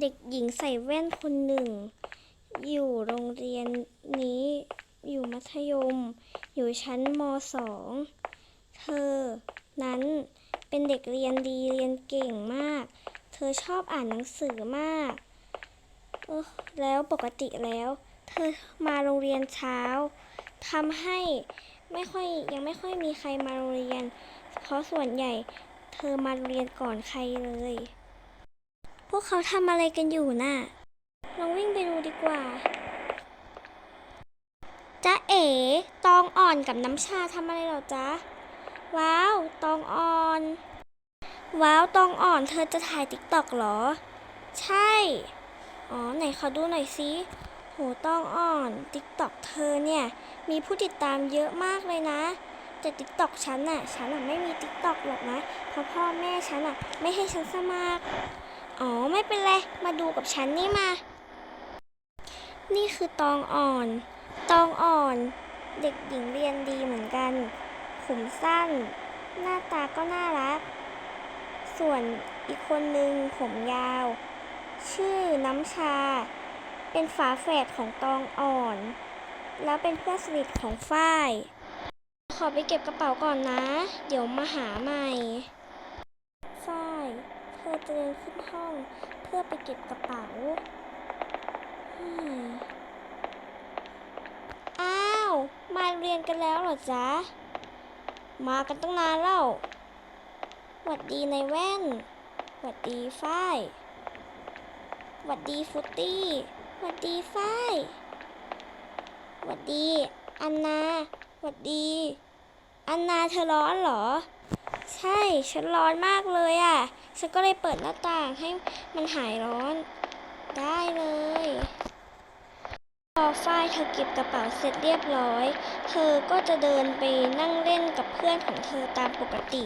เด็กหญิงใส่แว่นคนหนึ่ง อยู่โรงเรียนนี้ อยู่มัธยม อยู่ชั้นมสองเธอ นั้นเป็นเด็กเรียนดีเรียนเก่งมาก เธอชอบอ่านหนังสือมากออแล้วปกติแล้ว เธอมาโรงเรียนเช้าทำให้ไม่ค่อยยังไม่ค่อยมีใครมาโรงเรียน เพราะส่วนใหญ่เธอมาโรงเรียนก่อนใครเลย วกเขาทำอะไรกันอยู่น่ะลองวิ่งไปดูดีกว่าจ๊ะเอ๋ตองอ่อนกับน้ำชาทำอะไรเหรอจ๊ะ ว้าว ตองอ่อน ว้าว ตองอ่อน เธอจะถ่ายติ๊กตอกเหรอ ใช่ อ๋อ ไหนขอดูหน่อยสิโหตองอ่อนติ๊กตอกเธอเนี่ย มีผู้ติดตามเยอะมากเลยนะ แต่ติ๊กตอกฉันน่ะ ฉันน่ะไม่มีติ๊กตอกหรอกนะ เพราะพ่อแม่ฉันน่ะ ไม่ให้ฉันสมัคร อ๋อไม่เป็นไร มาดูกับฉันนี่มา นี่คือตองอ่อน ตองอ่อน เด็กหญิงเรียนดีเหมือนกัน ผมสั้น หน้าตาก็น่ารัก ส่วนอีกคนนึงผมยาว ชื่อน้ำชา เป็นฝาแฝดของตองอ่อน แล้วเป็นเพื่อนสนิทของฝ้าย ขอไปเก็บกระเป๋าก่อนนะ เดี๋ยวมาหาใหม่ เธอจะเดินขึ้นห้องเพื่อไปเก็บกระเป๋าอ้าว มาเรียนกันแล้วเหรอจ๊ะ มากันตั้งนานแล้วหวัดดีในแว่นหวัดดีฝ้ายหวัดดีฟุตตี้หวัดดีฝ้ายหวัดดี อันนาหวัดดี อันนาเธอร้อนเหรอ ใช่ฉันร้อนมากเลยอะ ฉันก็เลยเปิดหน้าต่างให้มันหายร้อนได้เลย พอฝ้ายเธอเก็บกระเป๋าเสร็จเรียบร้อย เธอก็จะเดินไปนั่งเล่นกับเพื่อนของเธอตามปกติ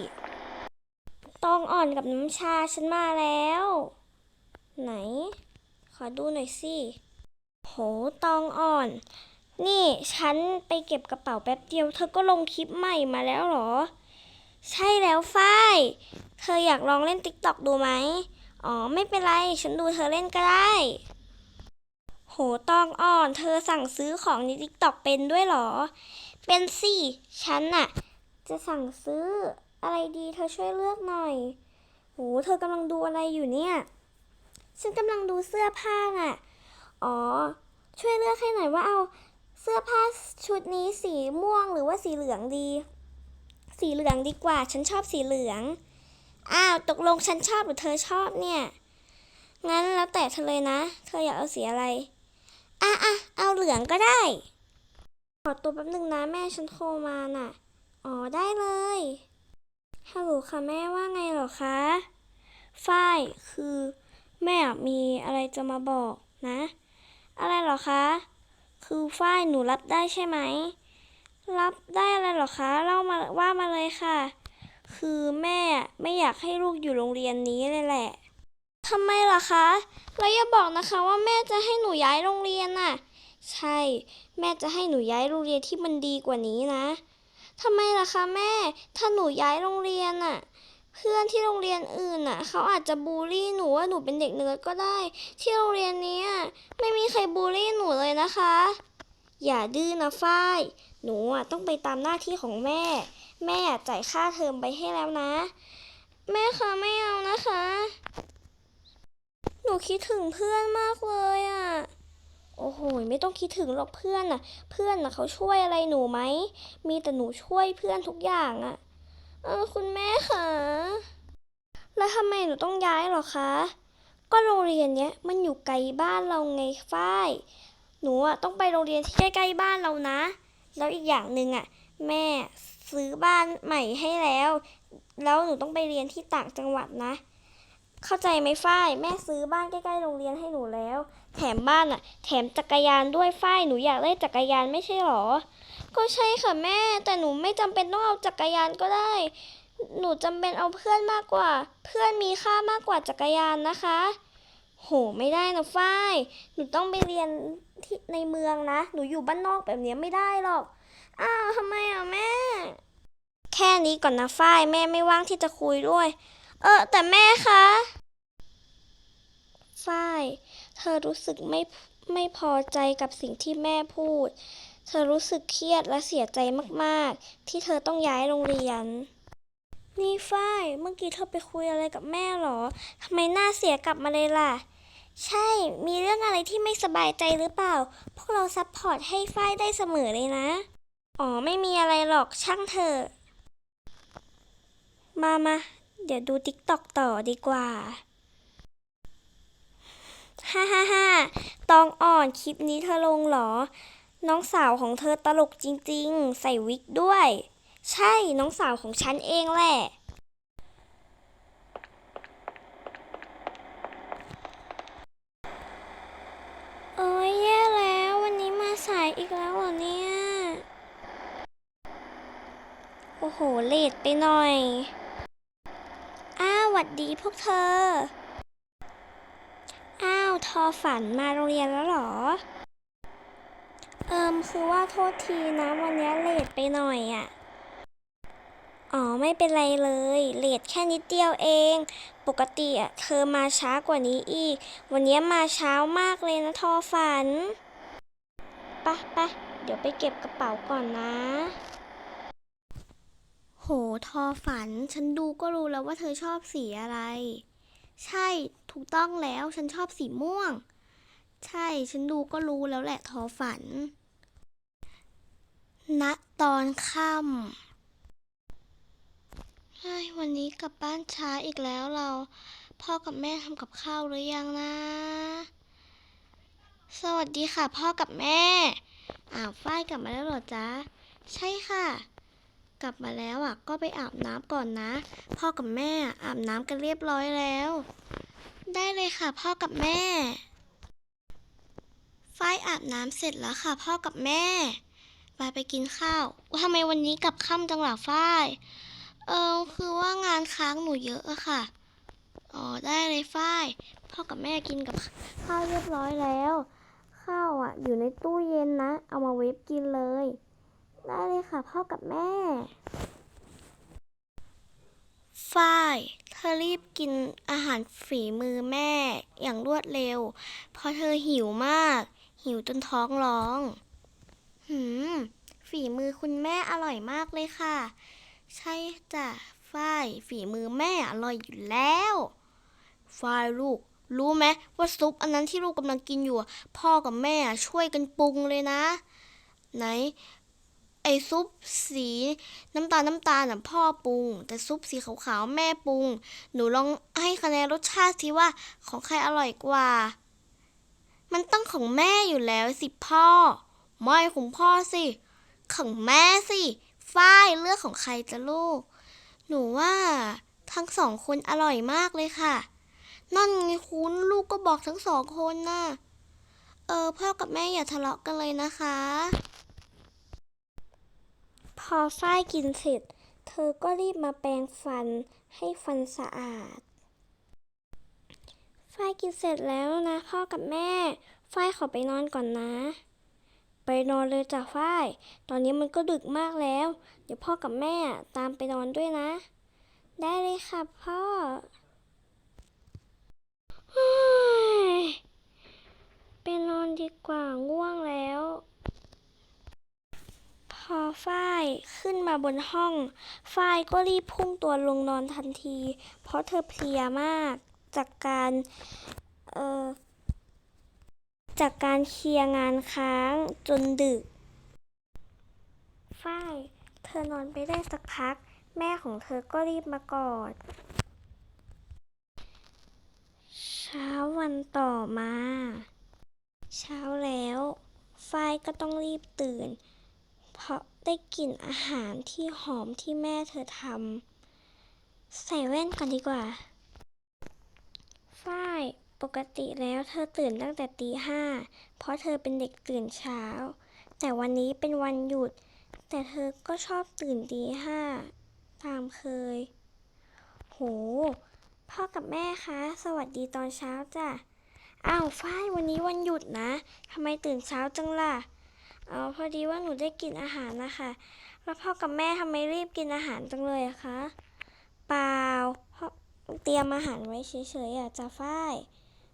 ตองอ่อนกับน้ำชาฉันมาแล้ว ไหน ขอดูหน่อยสิ โห ตองอ่อน นี่ฉันไปเก็บกระเป๋าแป๊บเดียว เธอก็ลงคลิปใหม่มาแล้วเหรอ ใช่แล้วฝ้าย เธออยากลองเล่นติ๊กต็อกดูไหม อ๋อ ไม่เป็นไร ฉันดูเธอเล่นก็ได้ โหตองอ่อน เธอสั่งซื้อของในติ๊กต็อกเป็นด้วยเหรอ เป็นสิ ฉันน่ะ จะสั่งซื้อ อะไรดี เธอช่วยเลือกหน่อย โห เธอกำลังดูอะไรอยู่เนี่ย ฉันกำลังดูเสื้อผ้าน่ะ อ๋อ ช่วยเลือกให้หน่อยว่าเอาเสื้อผ้าชุดนี้สีม่วงหรือว่าสีเหลืองดี สีเหลืองดีกว่า ฉันชอบสีเหลือง อ้าว ตกลงฉันชอบหรือเธอชอบเนี่ย งั้นแล้วแต่เธอเลยนะ เธออยากเอาสีอะไร อะอะเอาเหลืองก็ได้ ขอตัวแป๊บนึงนะแม่ฉันโทรมาน่ะ อ๋อได้เลย ฮัลโหลค่ะแม่ว่าไงเหรอคะฝ้ายคือแม่มีอะไรจะมาบอกนะ อะไรเหรอคะ คือฝ้ายหนูรับได้ใช่ไหม รับได้อะไรเหรอคะเล่ามาว่ามาเลยค่ะ คือแม่ไม่อยากให้ลูกอยู่โรงเรียนนี้เลยแหละทำไมล่ะคะแล้วอย่าบอกนะคะว่าแม่จะให้หนูย้ายโรงเรียนน่ะ ใช่ แม่จะให้หนูย้ายโรงเรียนที่มันดีกว่านี้นะทำไมล่ะคะแม่ ถ้าหนูย้ายโรงเรียนน่ะ เพื่อนที่โรงเรียนอื่นน่ะ เขาอาจจะบูลลี่หนูว่าหนูเป็นเด็กเนิร์ดก็ได้ ที่โรงเรียนนี้ไม่มีใครบูลลี่หนูเลยนะคะ อย่าดื้อนะฝ้าย หนูอะต้องไปตามหน้าที่ของแม่ แม่จ่ายค่าเทอมไปให้แล้วนะ แม่คะไม่เอานะคะ หนูคิดถึงเพื่อนมากเลยอะ โอ้โหไม่ต้องคิดถึงหรอกเพื่อนน่ะ เพื่อนน่ะเขาช่วยอะไรหนูไหม มีแต่หนูช่วยเพื่อนทุกอย่างอะ เออคุณแม่คะแล้วทำไมหนูต้องย้ายหรอคะ ก็โรงเรียนเนี้ยมันอยู่ไกลบ้านเราไงฝ้าย หนูอะต้องไปโรงเรียนที่ใกล้ๆบ้านเรานะ แล้วอีกอย่างหนึ่งอะ แม่ซื้อบ้านใหม่ให้แล้ว แล้วหนูต้องไปเรียนที่ต่างจังหวัดนะ เข้าใจไหมฝ้ายแม่ซื้อบ้านใกล้ๆโรงเรียนให้หนูแล้ว แถมบ้านอะ แถมจักรยานด้วยฝ้ายหนูอยากได้จักรยานไม่ใช่หรอ ก็ใช่ค่ะแม่ แต่หนูไม่จำเป็นต้องเอาจักรยานก็ได้ หนูจำเป็นเอาเพื่อนมากกว่า เพื่อนมีค่ามากกว่าจักรยานนะคะ โหไม่ได้นะฝ้าย หนูต้องไปเรียนที่ในเมืองนะ หนูอยู่บ้านนอกแบบนี้ไม่ได้หรอก อ้าวทำไมอะแม่ แค่นี้ก่อนนะฝ้ายแม่ไม่ว่างที่จะคุยด้วย เออแต่แม่คะฝ้าย เธอรู้สึกไม่ไม่พอใจกับสิ่งที่แม่พูด เธอรู้สึกเครียดและเสียใจมากๆ ที่เธอต้องย้ายโรงเรียน นี่ฝ้าย เมื่อกี้เธอไปคุยอะไรกับแม่เหรอ ทำไมหน้าเสียกลับมาเลยล่ะ ใช่ มีเรื่องอะไรที่ไม่สบายใจหรือเปล่า พวกเราซัพพอร์ตให้ฝ้ายได้เสมอเลยนะ อ๋อ ไม่มีอะไรหรอกช่างเถอะ มามา เดี๋ยวดูติ๊กตอกต่อดีกว่า ฮ่าฮ่าฮ่าตองอ่อนคลิปนี้เธอลงเหรอ น้องสาวของเธอตลกจริง ๆ ใส่วิกด้วย ใช่ น้องสาวของฉันเองแหละ โอ้ยแย่แล้ว วันนี้มาสายอีกแล้วเหรอเนี่ย โอ้โห เลทไปหน่อย อ้าวหวัดดีพวกเธอ อ้าว ทอฝันมาโรงเรียนแล้วหรอ เอิมคือว่าโทษทีนะวันนี้เลทไปหน่อยอะ่ะ อ๋อไม่เป็นไรเลย เลทแค่นิดเดียวเอง ปกติอะเธอมาช้ากว่านี้อีก วันนี้มาเช้ามากเลยนะทอฝันปะปะเดี๋ยวไปเก็บกระเป๋าก่อนนะ โห ทอฝัน ฉันดูก็รู้แล้วว่าเธอชอบสีอะไร ใช่ ถูกต้องแล้ว ฉันชอบสีม่วง ใช่ ฉันดูก็รู้แล้วแหละ ทอฝัน ณ ตอนค่ำเฮ้ย วันนี้กลับบ้านช้าอีกแล้วเรา พ่อกับแม่ทำกับข้าวหรือยังนะ สวัสดีค่ะ พ่อกับแม่ อ้าวฝ้ายกลับมาแล้วเหรอจ๊ะ ใช่ค่ะ กลับมาแล้วอะ ก็ไปอาบน้ำก่อนนะ พ่อกับแม่อาบน้ำกันเรียบร้อยแล้ว ได้เลยค่ะ พ่อกับแม่ฝ้ายอาบน้ำเสร็จแล้วค่ะ พ่อกับแม่ไปไปกินข้าวทำไมวันนี้กลับค่ำจังหวะฝ้าย เออคือว่างานค้างหนูเยอะอะค่ะ อ๋อได้เลยฝ้าย พ่อกับแม่กินกับข้าวเรียบร้อยแล้ว ข้าวอะ อยู่ในตู้เย็นนะ เอามาเวฟกินเลย ได้เลยค่ะพ่อกับแม่ ฝ้ายเธอรีบกินอาหารฝีมือแม่อย่างรวดเร็ว เพราะเธอหิวมาก หิวจนท้องร้อง หืม ฝีมือคุณแม่อร่อยมากเลยค่ะ ใช่จ้ะฝ้ายฝีมือแม่อร่อยอยู่แล้วฝ้ายลูก รู้ไหมว่าซุปอันนั้นที่ลูกกำลังกินอยู่ พ่อกับแม่ช่วยกันปรุงเลยนะ ไหน ไอซุปสีน้ำตาลน้ำตาลน่ะพ่อปรุง แต่ซุปสีขาวๆแม่ปรุง หนูลองให้คะแนนรสชาติสิว่าของใครอร่อยกว่า มันต้องของแม่อยู่แล้วสิพ่อ ไม่ของพ่อสิ ของแม่สิฝ้ายเลือกของใครจะลูก หนูว่าทั้งสองคนอร่อยมากเลยค่ะ นั่นไงคุณลูกก็บอกทั้งสองคนน่ะ เออพ่อกับแม่อย่าทะเลาะกันเลยนะคะ พอฝ้ายกินเสร็จ เธอก็รีบมาแปรงฟันให้ฟันสะอาด ฝ้ายกินเสร็จแล้วนะพ่อกับแม่ ฝ้ายขอไปนอนก่อนนะ ไปนอนเลยจ้ะฝ้าย ตอนนี้มันก็ดึกมากแล้ว เดี๋ยวพ่อกับแม่ตามไปนอนด้วยนะ ได้เลยค่ะพ่อเฮ้ยไปนอนดีกว่าง่วงแล้ว พอฝ้าย ขึ้นมาบนห้อง ฝ้ายก็รีบพุ่งตัวลงนอนทันที เพราะเธอเพลียมากจากการเอ่อจากการเคลียร์งานค้างจนดึก ฝ้าย เธอนอนไปได้สักพัก แม่ของเธอก็รีบมากอด เช้าวันต่อมา เช้าแล้ว ฝ้ายก็ต้องรีบตื่น เพราะ ได้กลิ่นอาหารที่หอมที่แม่เธอทำใส่แว่นก่อนดีกว่า ฝ้าย ปกติแล้วเธอตื่นตั้งแต่ตีห้า เพราะเธอเป็นเด็กตื่นเช้า แต่วันนี้เป็นวันหยุด แต่เธอก็ชอบตื่นตีห้า ตามเคย โห พ่อกับแม่คะ สวัสดีตอนเช้าจ้ะ อ้าวฝ้ายวันนี้วันหยุดนะ ทำไมตื่นเช้าจังล่ะ อ๋อพอดีว่าหนูได้กินอาหารนะคะแล้วพ่อกับแม่ทำไมรีบกินอาหารจังเลยอะคะเปล่าพ่อเตรียมอาหารไว้เฉยๆอะจะฝ้าย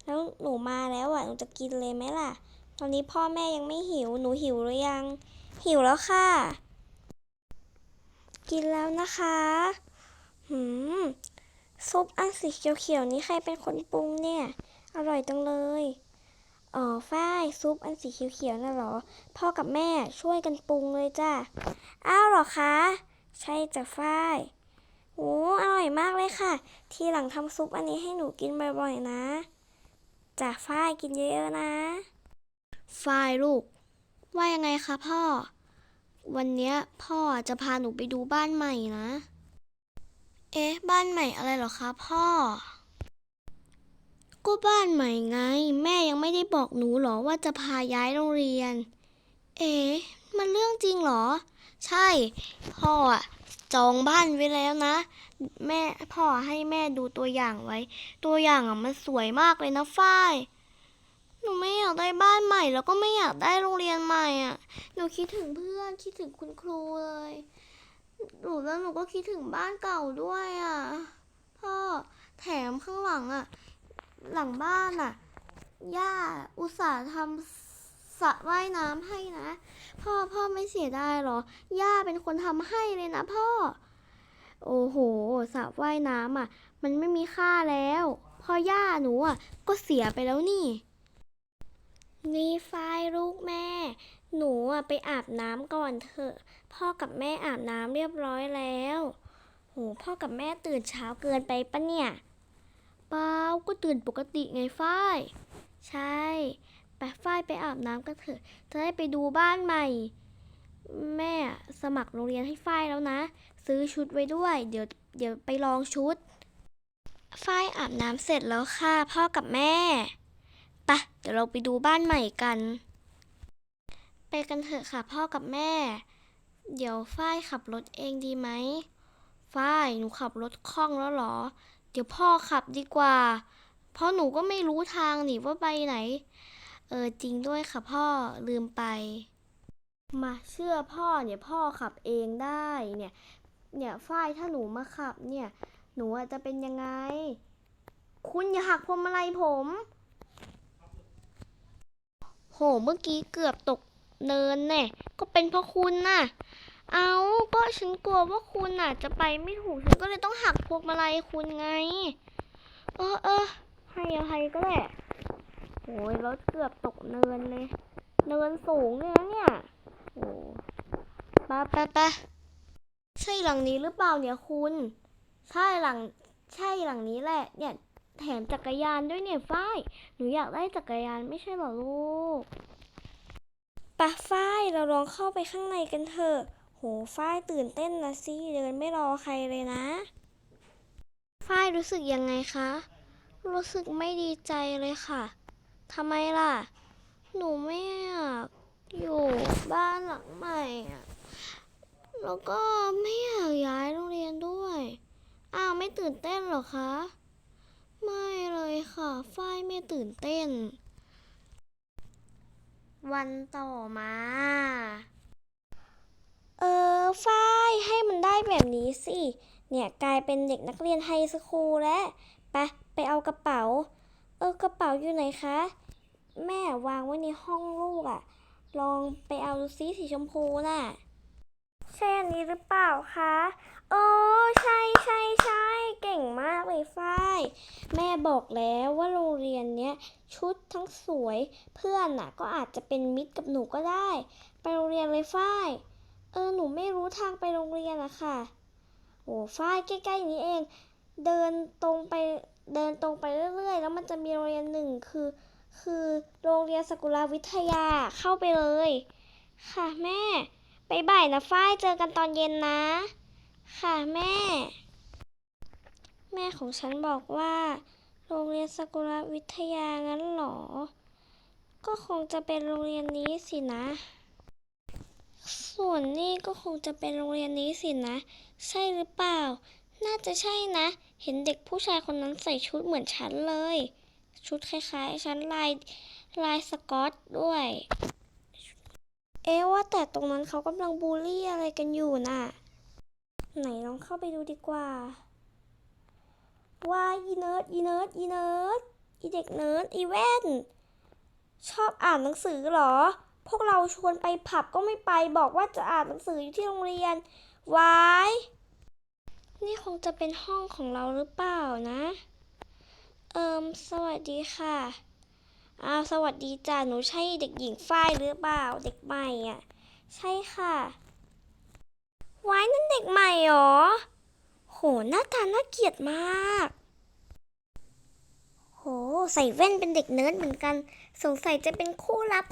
แล้วหนูมาแล้วอะหนูจะกินเลยไหมล่ะ ตอนนี้พ่อแม่ยังไม่หิวหนูหิวหรือยัง หิวแล้วค่ะ กินแล้วนะคะหืมซุปอันสีเขียวๆนี้ใครเป็นคนปรุงเนี่ย อร่อยจังเลย อ๋อฝ้ายซุปอันสีเขียวๆน่ะหรอ พ่อกับแม่ช่วยกันปรุงเลยจ้ะ อ้าวหรอคะ ใช่จ้ะฝ้ายโอ้อร่อยมากเลยค่ะ ทีหลังทำซุปอันนี้ให้หนูกินบ่อยๆนะจ้ะฝ้ายกินเยอะๆนะ ฝ้ายลูก ว่ายังไงคะพ่อ วันเนี้ยพ่อจะพาหนูไปดูบ้านใหม่นะ เอ๊ะ บ้านใหม่อะไรหรอคะพ่อ ก็บ้านใหม่ไง แม่ยังไม่ได้บอกหนูหรอว่าจะพาย้ายโรงเรียน เอ๊ะมันเรื่องจริงเหรอ ใช่ พ่ออะจองบ้านไว้แล้วนะ แม่พ่อให้แม่ดูตัวอย่างไว้ ตัวอย่างอะมันสวยมากเลยนะฝ้ายหนูไม่อยากได้บ้านใหม่ แล้วก็ไม่อยากได้โรงเรียนใหม่อะ หนูคิดถึงเพื่อนคิดถึงคุณครูเลยหนูแล้วหนูก็คิดถึงบ้านเก่าด้วยอะพ่อแถมข้างหลังอะ หลังบ้านอะ ย่าอุตส่าห์ทำสระว่ายน้ำให้นะ พ่อพ่อไม่เสียดายเหรอ ย่าเป็นคนทำให้เลยนะพ่อ โอ้โหสระว่ายน้ำอะ มันไม่มีค่าแล้วเพอย่าหนูอะ ก็เสียไปแล้วนี่ นี่ฝ้ายลูกแม่ หนูอะไปอาบน้ำก่อนเถอะ พ่อกับแม่อาบน้ำเรียบร้อยแล้ว โห พ่อกับแม่ตื่นเช้าเกินไปปะเนี่ย ปล่าก็ตื่นปกติไงฝ้าย ใช่ไปฝ้ายไปอาบน้ำกันเถอะจะได้ไปดูบ้านใหม่ แม่สมัครโรงเรียนให้ฝ้ายแล้วนะ ซื้อชุดไว้ด้วย เดี๋ยวเดี๋ยวไปลองชุด ฝ้ายอาบน้ำเสร็จแล้วค่ะ พ่อกับแม่ไปะเดี๋ยวเราไปดูบ้านใหม่กัน ไปกันเถอะค่ะพ่อกับแม่ เดี๋ยวฝ้ายขับรถเองดีไหมฝ้ายหนูขับรถคล่องแล้วหรอ เดี๋ยวพ่อขับดีกว่า เพราะหนูก็ไม่รู้ทางนี่ว่าไปไหน เออจริงด้วยค่ะพ่อลืมไป มาเชื่อพ่อเนี่ยพ่อขับเองได้เนี่ย เนี่ยฝ้ายถ้าหนูมาขับเนี่ย หนูจจะเป็นยังไง คุณอย่าหักพวงมาลัยผม โหเมื่อกี้เกือบตกเนินแน่ก็เป็นเพราะคุณน่ะ เอาก็ฉันกลัวว่าคุณน่ะจะไปไม่ถูก ฉันก็เลยต้องหักพวงมาลัยคุณไง เออเออให้อภัยก็ได้โอ้ยรถเกือบตกเนินเลย เนินสูงเลยนะเนี่ยโอ้ปะปะปะใช่หลังนี้หรือเปล่าเนี่ยคุณ ใช่หลัง ใช่หลังนี้แหละ เนี่ยแถมจักรยานด้วยเนี่ยฝ้าย หนูอยากได้จักรยานไม่ใช่หรอลูกปะฝ้ายเราลองเข้าไปข้างในกันเถอะ ฝ้ายตื่นเต้นนะสิเดินไม่รอใครเลยนะ ฝ้ายรู้สึกยังไงคะ รู้สึกไม่ดีใจเลยค่ะทำไมล่ะ หนูไม่อยากอยู่บ้านหลังใหม่อะแล้วก็ไม่อยากย้ายโรงเรียนด้วย อ้าวไม่ตื่นเต้นหรอคะ ไม่เลยค่ะ ฝ้ายไม่ตื่นเต้น วันต่อมา ออฝ้ายให้มันได้แบบนี้สิ เนี่ยกลายเป็นเด็กนักเรียนไฮสคูลแล้วไปไปเอากระเป๋า เออกระเป๋าอยู่ไหนคะ แม่วางไว้ในห้องลูกอะลองไปเอาดูซิสีชมพูน่ะ ใช่อันนี้หรือเปล่าคะเออใช่ใช่ใช่เก่งมากเลยฝ้าย แม่บอกแล้วว่าโรงเรียนเนี้ยชุดทั้งสวยเพื่อนน่ะ ก็อาจจะเป็นมิตรกับหนูก็ได้ ไปโรงเรียนเลยฝ้าย เออหนูไม่รู้ทางไปโรงเรียนอะค่ะโอ้ฝ้ายใกล้ๆนี้เอง เดินตรงไปเดินตรงไปเรื่อยๆ แล้วมันจะมีโรงเรียนหนึ่งคือ คือโรงเรียนสกุลวิทยาเข้าไปเลย ค่ะแม่ ไปบ่ายนะฝ้ายเจอกันตอนเย็นนะ ค่ะแม่ แม่ของฉันบอกว่า โรงเรียนสกุลวิทยางั้นหรอ ก็คงจะเป็นโรงเรียนนี้สินะ ส่วนนี่ก็คงจะเป็นโรงเรียนนี้สินะ ใช่หรือเปล่า น่าจะใช่นะ เห็นเด็กผู้ชายคนนั้นใส่ชุดเหมือนฉันเลย ชุดคล้ายๆ ฉันลายลายสกอตด้วย เอ๊ว่าแต่ตรงนั้นเขากำลังบูลลี่อะไรกันอยู่น่ะ ไหนลองเข้าไปดูดีกว่า ว่าอีเนิร์ดอีเนิร์ดอีเนิร์ดอีเด็กเนิร์ดอีแว่นชอบอ่านหนังสือหรอ พวกเราชวนไปผับก็ไม่ไปบอกว่าจะอ่านหนังสืออยู่ที่โรงเรียนวายนี่คงจะเป็นห้องของเราหรือเปล่านะ เอิมสวัสดีค่ะอ้าวสวัสดีจ้าหนูใช่เด็กหญิงฝ้ายหรือเปล่า เด็กใหม่อะ ใช่ค่ะวายนั่นเด็กใหม่เหรอ โหหน้าตาน่าเกลียดมาก โห ใส่แว่นเป็นเด็กเนิร์ดเหมือนกัน สงสัยจะเป็นคู่รัก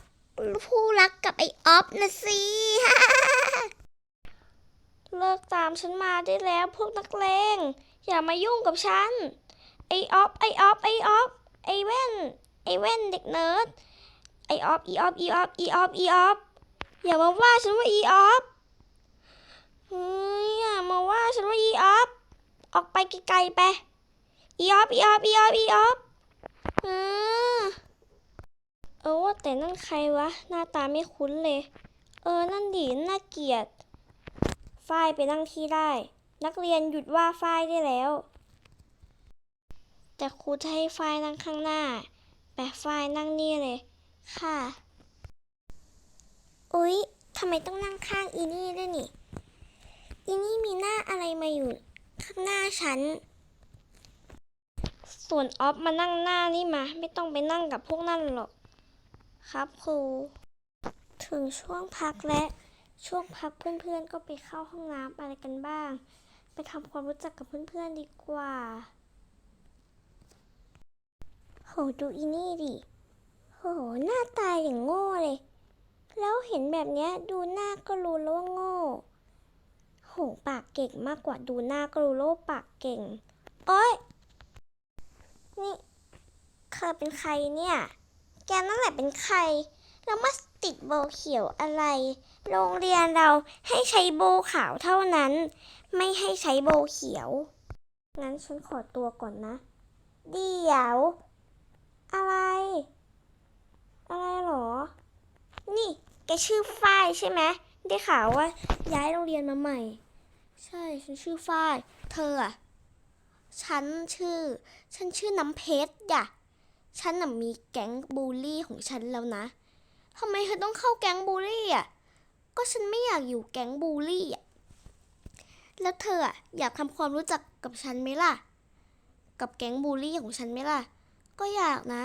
คู่รักกับไอ้ออฟนะสิเลิกตามฉันมาได้แล้วพวกนักเลงอย่ามายุ่งกับฉัน ไอ้ออฟไอ้ออฟไอ้ออฟไอ้แว่น ไอ้แว่นเด็กเนิร์ดไอ้ออฟอีออฟอีออฟอีออฟอีออฟอย่ามาว่าฉันว่าอีออฟเฮ้ยอย่ามาว่าฉันว่าอีออฟออกไปไกลๆไปอีออฟอีออฟอีออฟอีออฟเออ เออว่าแต่นั่นใครวะ หน้าตาไม่คุ้นเลย เออ นั่นดิน่าเกลียด ฝ้ายไปนั่งที่ได้ นักเรียนหยุดว่าฝ้ายได้แล้ว แต่ครูจะให้ฝ้ายนั่งข้างหน้าแปะฝ้ายนั่งนี่เลย ค่ะ อุ๊ยทำไมต้องนั่งข้างอีนี่ด้วยนี่ อีนี่มีหน้าอะไรมาอยู่ ข้างหน้าฉัน ส่วนออฟมานั่งหน้านี่มา ไม่ต้องไปนั่งกับพวกนั่นหรอก ครับครู ถึงช่วงพักและช่วงพักเพื่อนๆ ก็ไปเข้าห้องน้ำอะไรกันบ้าง ไปทำความรู้จักกับเพื่อนๆดีกว่า โหดูอีนี่ดิโหหน้าตายอย่างโง่เลย แล้วเห็นแบบเนี้ยดูหน้าก็รู้แล้วว่าโง่โหปากเก่งมากกว่าดูหน้าก็รู้แล้วปากเก่ง โอ๊ย นี่เธอเป็นใครเนี่ย แกนั่นแหละเป็นใคร แล้วมาติดโบเขียวอะไร โรงเรียนเราให้ใช้โบขาวเท่านั้น ไม่ให้ใช้โบเขียว งั้นฉันขอตัวก่อนนะ เดี๋ยว อะไร อะไรหรอ นี่แกชื่อฝ้ายใช่ไหมได้ข่าวว่า ย้ายโรงเรียนมาใหม่ ใช่ฉันชื่อฝ้าย เธออะฉันชื่อ ฉันชื่อน้ำเพชรอะ ฉันน่ะมีแก๊งบูลลี่ของฉันแล้วนะทำไมเธอต้องเข้าแก๊งบูลลี่อะ ก็ฉันไม่อยากอยู่แก๊งบูลลี่อะ แล้วเธออะอยากทำความรู้จักกับฉันไหมล่ะ กับแก๊งบูลลี่ของฉันไหมล่ะ ก็อยากนะ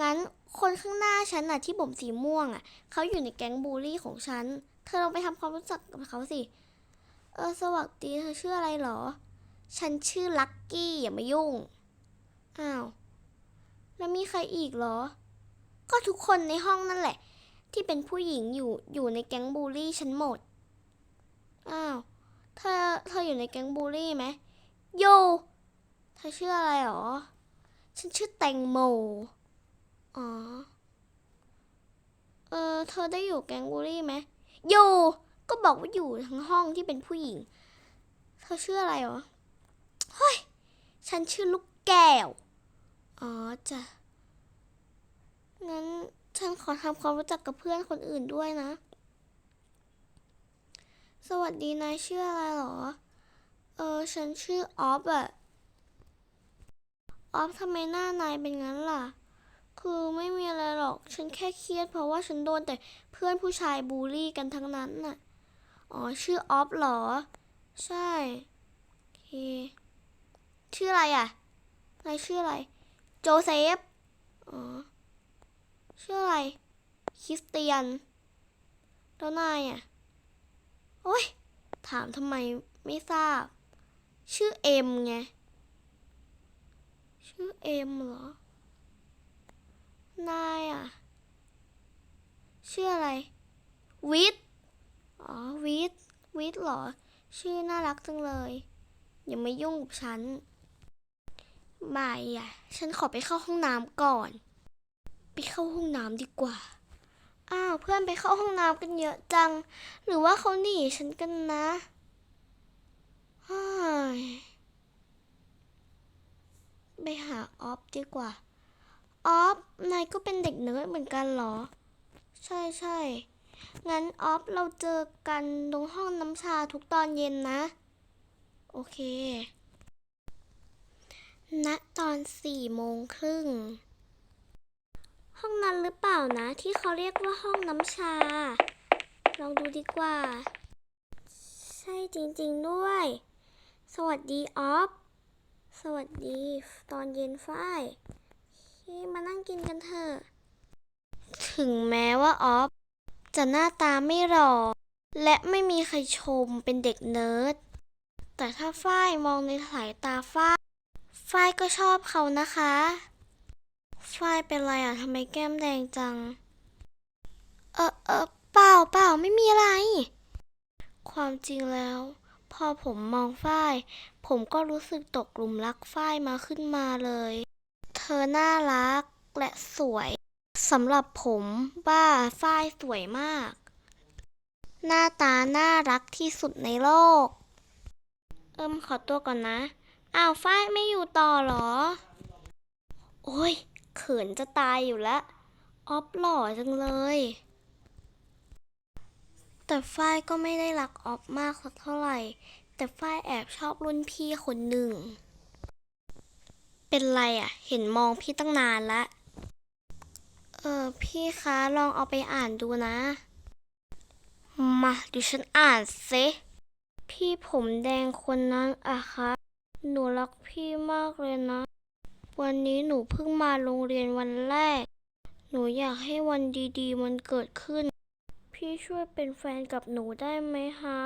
งั้นคนข้างหน้าฉันน่ะที่ผมสีม่วงอะเขาอยู่ในแก๊งบูลลี่ของฉัน เธอลองไปทำความรู้จักกับเขาสิ เออสวัสดีเธอชื่ออะไรเหรอ ฉันชื่อลักกี้อย่ามายุ่ง อ้าว แล้วมีใครอีกเหรอ ก็ทุกคนในห้องนั่นแหละ ที่เป็นผู้หญิงอยู่อยู่ในแก๊งบูลลี่ฉันหมด อ้าว เธอเธออยู่ในแก๊งบูลลี่ไหมโย เธอชื่ออะไรหรอ ฉันชื่อแตงโม อ๋อ เออ เธอได้อยู่แก๊งบูลลี่ไหมอยู่ก็บอกว่าอยู่ทั้งห้องที่เป็นผู้หญิง เธอชื่ออะไรหรอ เฮ้ย ฉันชื่อลูกแก้ว อ๋อจ้ะ งั้นฉันขอทำความรู้จักกับเพื่อนคนอื่นด้วยนะ สวัสดีนายชื่ออะไรหรอ เออ ฉันชื่อออฟอะออฟทำไมหน้านายเป็นงั้นล่ะ คือไม่มีอะไรหรอก ฉันแค่เครียดเพราะว่าฉันโดนแต่เพื่อนผู้ชายบูลลี่กันทั้งนั้นน่ะ อ๋อ ชื่อออฟหรอ ใช่ โอเค ชื่ออะไรอะนายชื่ออะไร โจเซฟอ๋อชื่ออะไร คริสเตียนแล้วนายอะ โอ๊ยถามทำไมไม่ทราบ ชื่อเอ็มไง ชื่อเอ็มเหรอ นายอะ ชื่ออะไร วิทอ๋อ วิทวิทเหรอ ชื่อน่ารักจังเลย อย่ามายุ่งกับฉัน บ่อะ ฉันขอไปเข้าห้องน้ำก่อน ไปเข้าห้องน้ำดีกว่า อ้าวเพื่อนไปเข้าห้องน้ำกันเยอะจัง หรือว่าเขาหนีฉันกันนะไปหาออฟดีกว่า ออฟ นายก็เป็นเด็กเนิร์ดเหมือนกันเหรอ ใช่ใช่งั้นออฟเราเจอกันตรงห้องน้ำชาทุกตอนเย็นนะ โอเค ณตอนสี่โมงครึ่ง ห้องนั้นหรือเปล่านะ ที่เขาเรียกว่าห้องน้ำชา ลองดูดีกว่า ใช่จริงๆด้วย สวัสดีออฟ สวัสดี ตอนเย็นฝ้ายเฮ้ยมานั่งกินกันเถอะ ถึงแม้ว่าออฟ จะหน้าตาไม่หล่อและไม่มีใครชมเป็นเด็กเนิร์ด แต่ถ้าฝ้ายมองในสายตาฝ้าย ฝ้ายก็ชอบเขานะคะ ฝ้ายเป็นไรอะทำไมแก้มแดงจัง เออเออเปล่าเปล่าไม่มีอะไร ความจริงแล้ว พอผมมองฝ้าย ผมก็รู้สึกตกหลุมรักฝ้ายมาขึ้นมาเลย เธอน่ารักและสวยสำหรับผมว่าฝ้ายสวยมาก หน้าตาน่ารักที่สุดในโลก เอิมขอตัวก่อนนะ อ้าวฝ้ายไม่อยู่ต่อเหรอ โอ้ย เขินจะตายอยู่แล้วออฟหล่อจังเลย แต่ฝ้ายก็ไม่ได้รักออฟมากสักเท่าไหร่ แต่ฝ้ายแอบชอบรุ่นพี่คนหนึ่ง เป็นไรอะ เห็นมองพี่ตั้งนานละ เออ พี่คะลองเอาไปอ่านดูนะ มาดิฉันอ่านเซพี่ผมแดงคนนั้นอะคะ หนูรักพี่มากเลยนะ วันนี้หนูเพิ่งมาโรงเรียนวันแรก หนูอยากให้วันดีๆ มันเกิดขึ้น พี่ช่วยเป็นแฟนกับหนูได้ไหมฮะ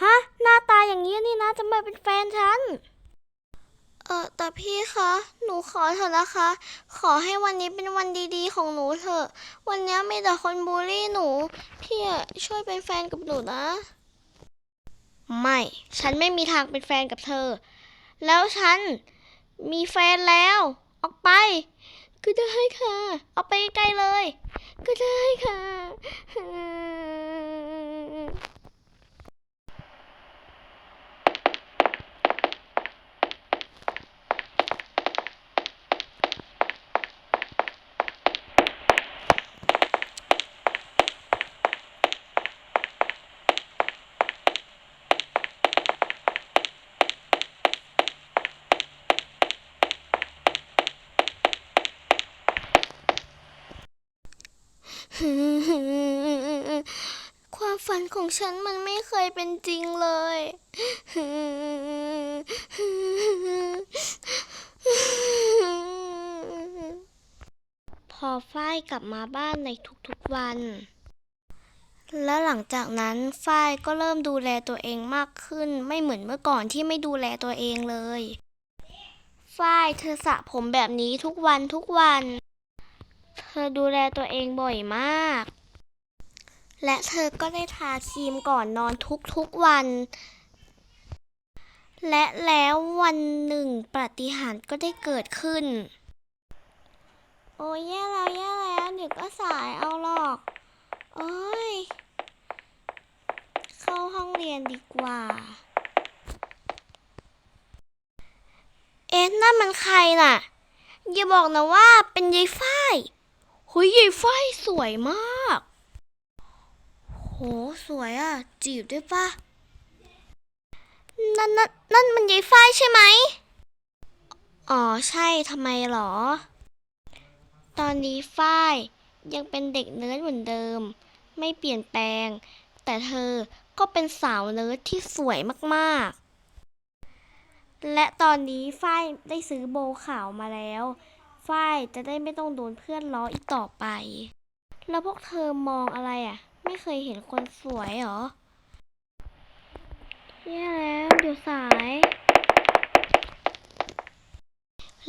ฮะ หน้าตาอย่างนี้นี่นะจะมาเป็นแฟนฉัน เออแต่พี่คะ หนูขอเถอะนะคะ ขอให้วันนี้เป็นวันดีๆ ของหนูเถอะ วันนี้มีแต่คนบูลลี่หนู พี่อะช่วยเป็นแฟนกับหนูนะ ไม่ ฉันไม่มีทางเป็นแฟนกับเธอ แล้วฉันมีแฟนแล้ว ออกไป ก็ได้ค่ะ ออกไปไกลเลย ก็ได้ค่ะ ความฝันของฉันมันไม่เคยเป็นจริงเลย พอฝ้ายกลับมาบ้านในทุกๆวัน แล้วหลังจากนั้นฝ้ายก็เริ่มดูแลตัวเองมากขึ้น ไม่เหมือนเมื่อก่อนที่ไม่ดูแลตัวเองเลยฝ้ายเธอสระผมแบบนี้ทุกวันทุกวัน อดูแลตัวเองบ่อยมาก และเธอก็ได้ทาครีมก่อนนอนทุกๆวัน และแล้ววันหนึ่งปาฏิหาริย์ก็ได้เกิดขึ้น โอ้ยแย่แล้วแย่แล้วเดี๋ยวก็สายเอาหรอก โอ้ย เข้าห้องเรียนดีกว่า เอ๊ะนั่นมันใครน่ะอย่าบอกนะว่าเป็นยายฝ้าย หุยยายฝ้ายสวยมาก โหสวยอะ จีบด้วยปะนั่นนั่นนั่นมันยายฝ้ายใช่ไหม อ๋อใช่ทำไมหรอ ตอนนี้ฝ้ายยังเป็นเด็กเนิร์ดเหมือนเดิม ไม่เปลี่ยนแปลง แต่เธอก็เป็นสาวเนิร์ดที่สวยมากๆ และตอนนี้ฝ้ายได้ซื้อโบขาวมาแล้ว ฝ้ายจะได้ไม่ต้องโดนเพื่อนล้ออีกต่อไป แล้วพวกเธอมองอะไรอะ ไม่เคยเห็นคนสวยเหรอแย่แล้วเดี๋ยวสาย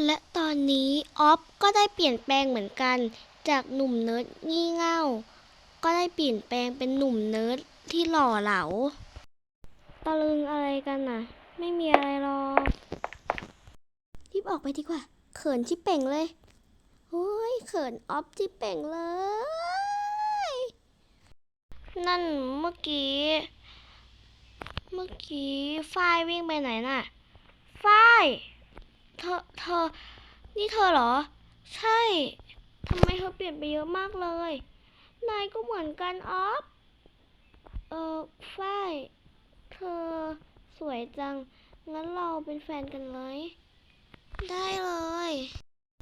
และตอนนี้ออฟก็ได้เปลี่ยนแปลงเหมือนกัน จากหนุ่มเนิร์ดงี่เง่า ก็ได้เปลี่ยนแปลงเป็นหนุ่มเนิร์ดที่หล่อเหลาตะลึงอะไรกันน่ะ ไม่มีอะไรหรอกรีบออกไปดีกว่า เขินชิบเป่งเลยโอ้ยเขินออฟชิบเป่งเลย นั่นเมื่อกี้ เมื่อกี้ฝ้ายวิ่งไปไหนน่ะฝ้ายเธอเธอ นี่เธอเหรอ ใช่ทำไมเธอเปลี่ยนไปเยอะมากเลย นายก็เหมือนกันออฟเออฝ้าย เธอสวยจัง งั้นเราเป็นแฟนกันเลย ได้เลย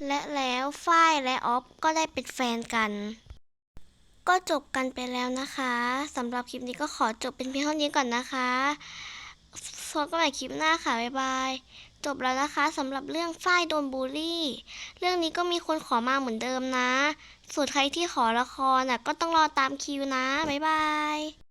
และแล้วฝ้ายและออฟก็ได้เป็นแฟนกัน ก็จบกันไปแล้วนะคะสำหรับคลิปนี้ก็ขอจบเป็นเพียงเท่านี้ก่อนนะคะพบกันใหม่คลิปหน้าค่ะบ๊ายบายจบแล้วนะคะสำหรับเรื่องฝ้ายโดนบูลลี่ เรื่องนี้ก็มีคนขอมาเหมือนเดิมนะ ส่วนใครที่ขอละครน่ะก็ต้องรอตามคิวนะ บ๊ายบาย